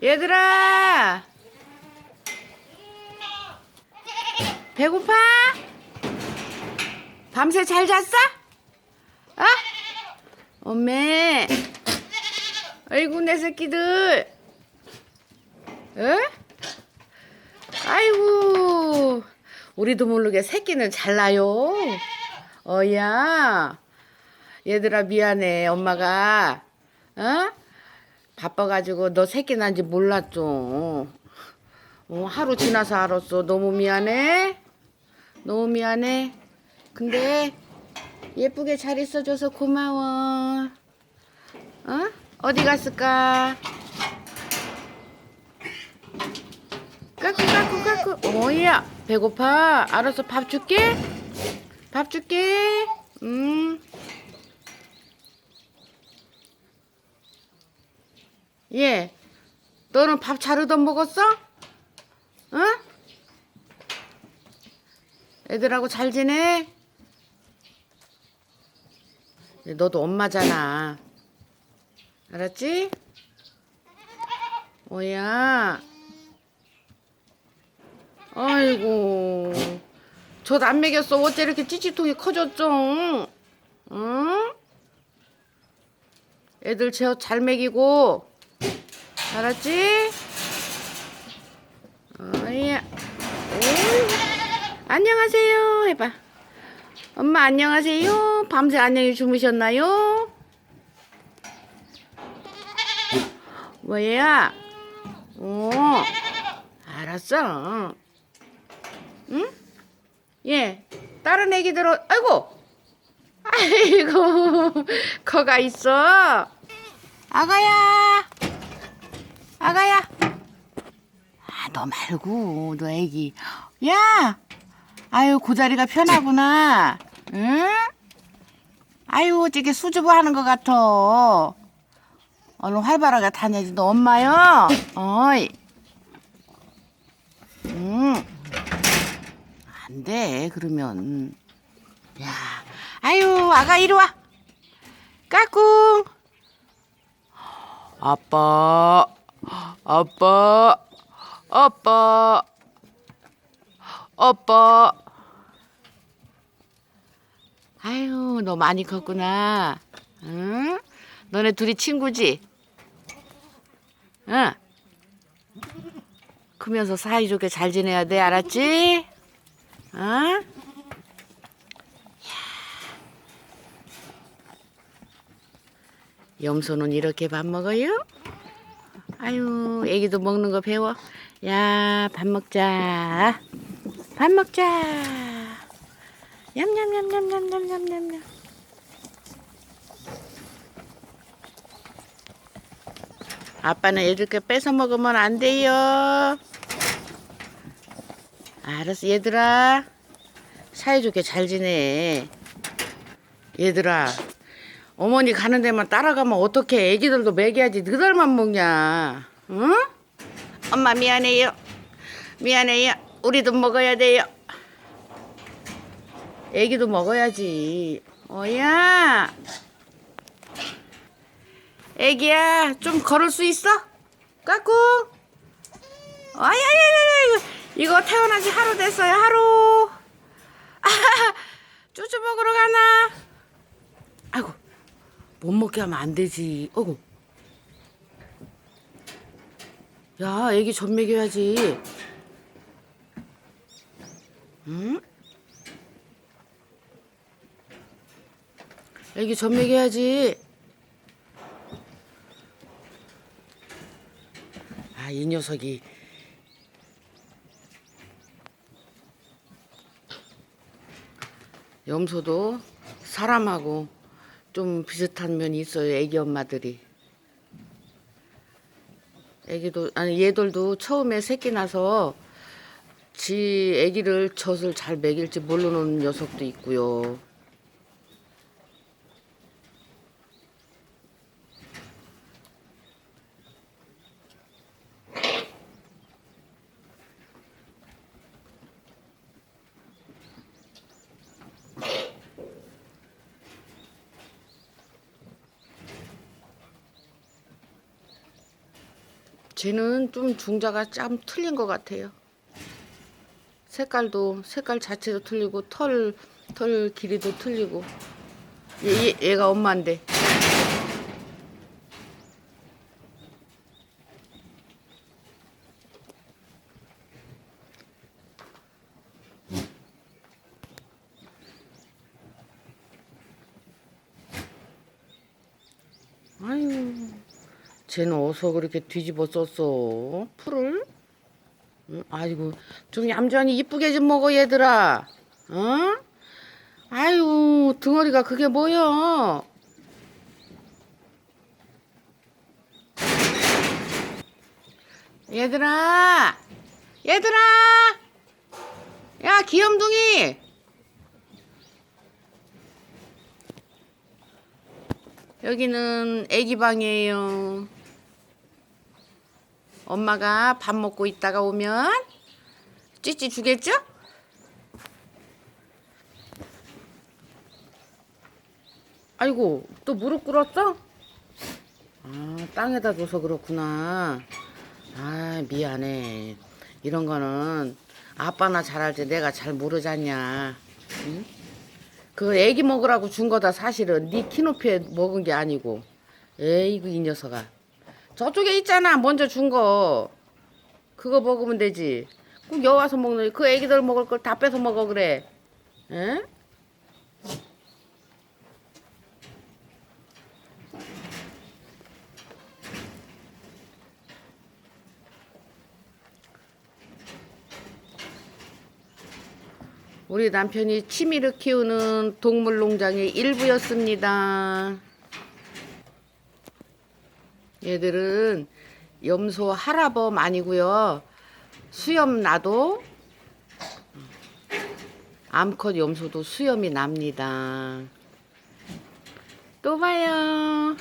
얘들아 배고파? 밤새 잘 잤어? 어? 엄매 아이고 내 새끼들 에? 아이고 우리도 모르게 새끼는 잘 나요 어야 얘들아 미안해 엄마가 어? 바빠가지고 너 새끼 난지 몰랐죠. 어, 하루 지나서 알았어. 너무 미안해. 너무 미안해. 근데 예쁘게 잘 있어줘서 고마워. 어? 어디 갔을까? 까꾸 까꾸 까꾸. 어이야 배고파. 알았어 밥 줄게. 밥 줄게. 음 예. 너는 밥 잘 얻어 먹었어? 어? 애들하고 잘 지내? 너도 엄마잖아. 알았지? 뭐야? 아이고. 젖안 먹였어. 어째 이렇게 찌찌통이 커졌죠? 응? 애들 제잘 먹이고. 알았지? 어이야. 안녕하세요. 해봐. 엄마 안녕하세요. 밤새 안녕히 주무셨나요? 뭐야? 어. 알았어. 응? 예. 다른 애기들은 아이고. 아이고. 거가 있어. 아가야. 아가야. 아, 너 말고, 너 애기. 야! 아유, 그 자리가 편하구나. 응? 아유, 어떻게 수줍어 하는 것 같아. 얼른 활발하게 다녀야지. 너 엄마요? 어이. 응. 안 돼, 그러면. 야, 아유, 아가 이리 와. 까꿍. 아빠, 아빠, 아빠, 아빠. 아유, 너 많이 컸구나. 응? 너네 둘이 친구지? 응. 크면서 사이좋게 잘 지내야 돼, 알았지? 어? 염소는 이렇게 밥 먹어요? 아유, 애기도 먹는 거 배워. 야, 밥 먹자. 밥 먹자. 냠냠냠냠냠냠냠냠. 아빠는 이렇게 뺏어 먹으면 안 돼요. 알았어, 얘들아. 사이좋게 잘 지내. 얘들아, 어머니 가는 데만 따라가면 어떡해. 애기들도 먹여야지. 너희들만 먹냐. 응? 엄마 미안해요. 미안해요. 우리도 먹어야 돼요. 애기도 먹어야지. 어야. 애기야, 좀 걸을 수 있어? 까꿍. 아야야야야, 이거 태어난 지 하루 됐어요, 하루. 쭈쭈 먹으러 가나? 아이고, 못 먹게 하면 안 되지. 어구. 야, 애기 젖 먹여야지. 응? 애기 젖 먹여야지. 아, 이 녀석이. 염소도 사람하고 좀 비슷한 면이 있어요. 애기 엄마들이. 애기도 아니 얘들도 처음에 새끼 나서 지 애기를 젖을 잘 먹일지 모르는 녀석도 있고요. 쟤는 좀 중자가 좀 틀린 것 같아요. 색깔도 색깔 자체도 틀리고 털, 털 길이도 틀리고. 얘, 얘, 얘가 엄마인데. 아유 쟤는 어서 그렇게 뒤집어 썼어. 풀을? 응? 아이고 좀 얌전히 이쁘게 좀 먹어 얘들아. 어? 아유 등어리가 그게 뭐여? 얘들아! 얘들아! 야 귀염둥이! 여기는 애기 방이에요 엄마가 밥 먹고 있다가 오면 찌찌 주겠죠? 아이고 또 무릎 꿇었어? 아 땅에다 둬서 그렇구나 아 미안해 이런 거는 아빠나 잘할 때 내가 잘 모르잖냐 응? 그 애기 먹으라고 준 거다 사실은 네 키높이에 먹은 게 아니고 에이구 이 녀석아 저쪽에 있잖아 먼저 준 거 그거 먹으면 되지 꼭 여기 와서 먹는 그 애기들 먹을 걸 다 뺏어 먹어 그래 에? 우리 남편이 취미를 키우는 동물 농장의 일부였습니다. 얘들은 염소 하라범 아니고요. 수염 나도 암컷 염소도 수염이 납니다. 또 봐요.